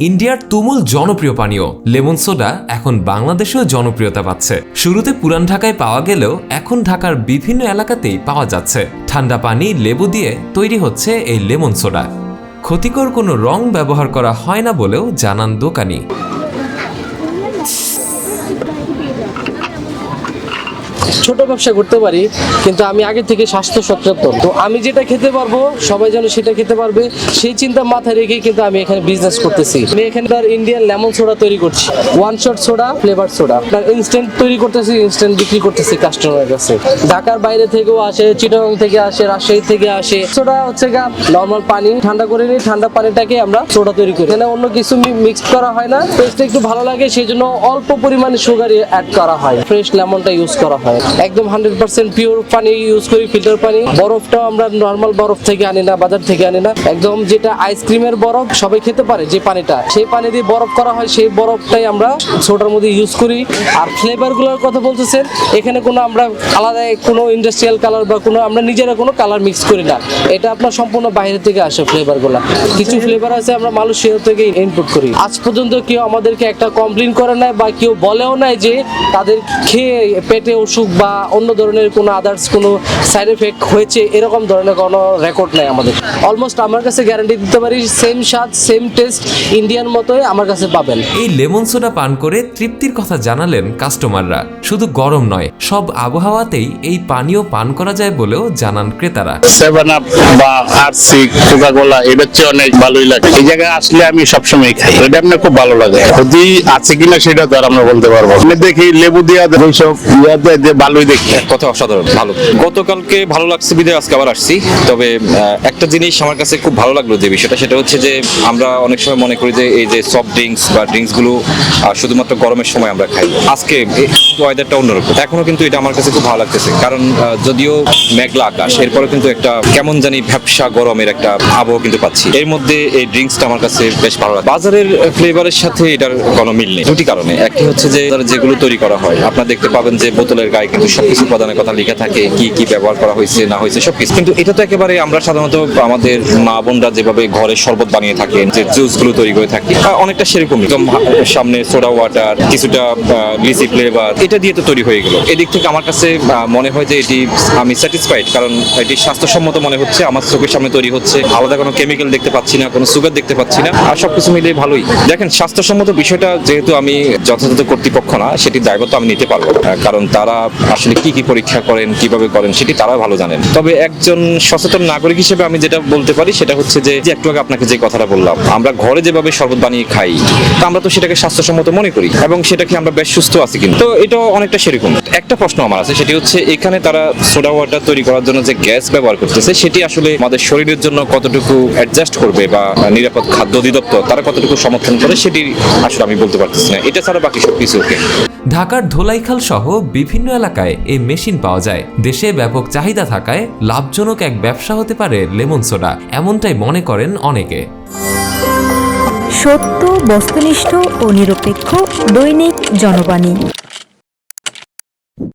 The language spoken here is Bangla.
ইন্ডিয়ার তুমুল জনপ্রিয় পানীয়, লেমন সোডা এখন বাংলাদেশেও জনপ্রিয়তা পাচ্ছে। শুরুতে পুরান ঢাকায় পাওয়া গেলেও এখন ঢাকার বিভিন্ন এলাকাতেই পাওয়া যাচ্ছে। ঠান্ডা পানি, লেবু দিয়ে তৈরি হচ্ছে এই লেমন সোডা। ক্ষতিকর কোনো রং ব্যবহার করা হয় না বলেও জানান দোকানি। ছোট ব্যবসা করতে পারি, কিন্তু আমি আগে থেকে স্বাস্থ্য সচেতন। তো আমি যেটা খেতে পারব, সবাই যেন সেটা খেতে পারবে, সেই চিন্তা মাথায় রেখেই কিন্তু আমি এখানে বিজনেস করতেছি। আমি এখানে তার ইন্ডিয়ান লেমন সোডা তৈরি করছি। One shot soda flavour soda আপনার ইনস্ট্যান্ট তৈরি করতেছি ইনস্ট্যান্ট বিক্রি করতেছি কাস্টমারের কাছে। ঢাকার বাইরে থেকেও আসে চিটাগং থেকে আসে রাজশাহী থেকে আসে। সোডা হচ্ছে গা নর্মাল পানি, ঠান্ডা করে নিই ঠান্ডা পানিটাকে আমরা সোডা তৈরি করি। এখানে অন্য কিছু মিক্স করা হয় না। টেস্টটা একটু ভালো লাগে, সেই জন্য অল্প পরিমাণে সুগার অ্যাড করা হয়। ফ্রেশ লেমনটা ইউজ করা হয়। একদম হান্ড্রেড পার্সেন্ট পিওর পানি ইউজ করি ফিল্টার পানি। বরফটাও আমরা নর্মাল বরফ থেকে আনি না, বাজার থেকে আনি না। একদম যেটা আইসক্রিমের বরফ, সবাই খেতে পারে যে পানিটা। সেই পানি দিয়ে বরফ করা হয়, সেই বরফটাই আমরা সোডার মধ্যে ইউজ করি। আর ফ্লেভারগুলোর কথা বলতেছেন, এখানে কোনো আমরা আলাদা কোনো ইন্ডাস্ট্রিয়াল কালার বা কোনো, আমরা নিজেরা কোনো কালার মিক্স করি না। এটা আপনার সম্পূর্ণ বাইরে থেকে আসে ফ্লেভারগুলো। কিছু ফ্লেভার আছে আমরা মালয়েশিয়া থেকে ইনপুট করি। আজ পর্যন্ত কেউ আমাদেরকে একটা কমপ্লেন করে নাই বা কেউ বলেও নাই যে তাদের খেয়ে, পেটে অসুখ বা অন্য ধরনের কোনো আদার্স কোনো সাইড এফেক্ট হয়েছে এরকম ধরনের কোনো রেকর্ড নাই আমাদের। অলমোস্ট আমার কাছে গ্যারান্টি দিতে পারি সেম স্বাদ সেম টেস্ট ইন্ডিয়ান মতোই আমার কাছে পাবেন। এই লেমন সোডা পান করে তৃপ্তির কথা জানালেন কাস্টমাররা শুধু গরম নয় সব আবহাওয়াতেই এই পানীয় পান করা যায় বলেও জানান ক্রেতারা। সেভেন আপ বা আরসি কোকা কোলা এটা হচ্ছে অনেক ভালোই লাগে। এই জায়গায় আসলে আমি সবসময় খাই এটা আপনার খুব ভালো লাগে। যদি আছে কিনা সেটা তো আর আমরা বলতে পারব আমি দেখি লেবু দিয়া ইয়া যে ভালোই দেখি। কথা অসাধারণ, ভালো। গতকালকে ভালো লাগছে বিদায় আজকে আবার আসছি, তবে একটা জিনিস আমার কাছে খুব ভালো লাগল যে বিষয়টা, সেটা হচ্ছে যে আমরা অনেক সময় মনে করি যে এই যে সফট ড্রিঙ্কস বা ড্রিঙ্কসগুলো শুধুমাত্র গরমের সময় আমরা খাই। আজকে ওয়েদারটা অন্যরকম। এখনও কিন্তু এটা আমার কাছে খুব ভালো লাগতেছে, কারণ যদিও মেঘলা আকাশ, এরপরে কিন্তু একটা কেমন জানি ভ্যাবসা গরমের একটা আবহাওয়া কিন্তু পাচ্ছি। এর মধ্যে এই ড্রিঙ্কসটা আমার কাছে বেশ ভালো লাগে বাজারের ফ্লেভারের সাথে এটার কোনো মিল নেই। দুটি কারণে। একটি হচ্ছে যে যেগুলো তৈরি করা হয়, আপনারা দেখতে পাবেন যে বোতলের গায়ে কিন্তু সবকিছু উপাদানের কথা লেখা থাকে, কি কি ব্যবহার করা হয়েছে, না হয়েছে, সবকিছু। কিন্তু এটা তো একেবারে আমরা সাধারণত আমাদের মা বোনরা যেভাবে ঘরে শরবত বানিয়ে থাকেন, যে জুসগুলো তৈরি করে থাকি অনেকটা সেরকমই। একদম সামনে সোডা ওয়াটার, কিছুটা লিসি ফ্লেভার এটা দিয়ে তো তৈরি হয়ে গেল। এদিক থেকে আমার কাছে মনে হয় যে এটি আমি স্যাটিসফাইড কারণ এটি স্বাস্থ্যসম্মত মনে হচ্ছে, আমার চোখের সামনে তৈরি হচ্ছে, আলাদা কোনো কেমিক্যাল দেখতে পাচ্ছি না, কোনো সুগার দেখতে পাচ্ছি না, আর সবকিছু মিলিয়ে ভালোই। দেখেন, স্বাস্থ্যসম্মত বিষয়টা যেহেতু আমি যথাযথ কর্তৃপক্ষ না সেটি দায়বদ্ধ আমি নিতে পারব। কারণ তারা আসলে কি কি পরীক্ষা করেন, কীভাবে করেন, সেটি তারা ভালো জানেন। তবে একজন সচেতন নাগরিক হিসেবে আমি যেটা বলতে পারি, সেটা হচ্ছে যে একটু আগে আপনাকে যে কথাটা বললাম, আমরা ঘরে যেভাবে শরবত বানিয়ে খাই, তা আমরা তো সেটাকে স্বাস্থ্যসম্মত মনে করি, এবং সেটাকে আমরা বেশ সুস্থ আছি কিন্তু। তো এটাও অনেকটা সেরকম। একটা প্রশ্ন আমার আছে, সেটি হচ্ছে এখানে তারা সোডা ওয়াটার তৈরি করার জন্য যে গ্যাস ব্যবহার করতেছে, সেটি আসলে আমাদের শরীরের জন্য কতটুকু অ্যাডজাস্ট করবে বা নিরাপদ খাদ্য অধিদপ্তর তারা কতটুকু সমর্থন করে, সেটি আসলে আমি বলতে পারতেছি না। এটা ছাড়া বাকি সবকিছু ওকে। ঢাকার ধোলাইখাল সহ বিভিন্ন এলাকায় এই মেশিন পাওয়া যায়। দেশে ব্যাপক চাহিদা থাকায় লাভজনক এক ব্যবসা হতে পারে লেমন সোডা, এমনটাই মনে করেন অনেকে। সত্য, বস্তুনিষ্ঠ ও নিরপেক্ষ দৈনিক জনবাণী।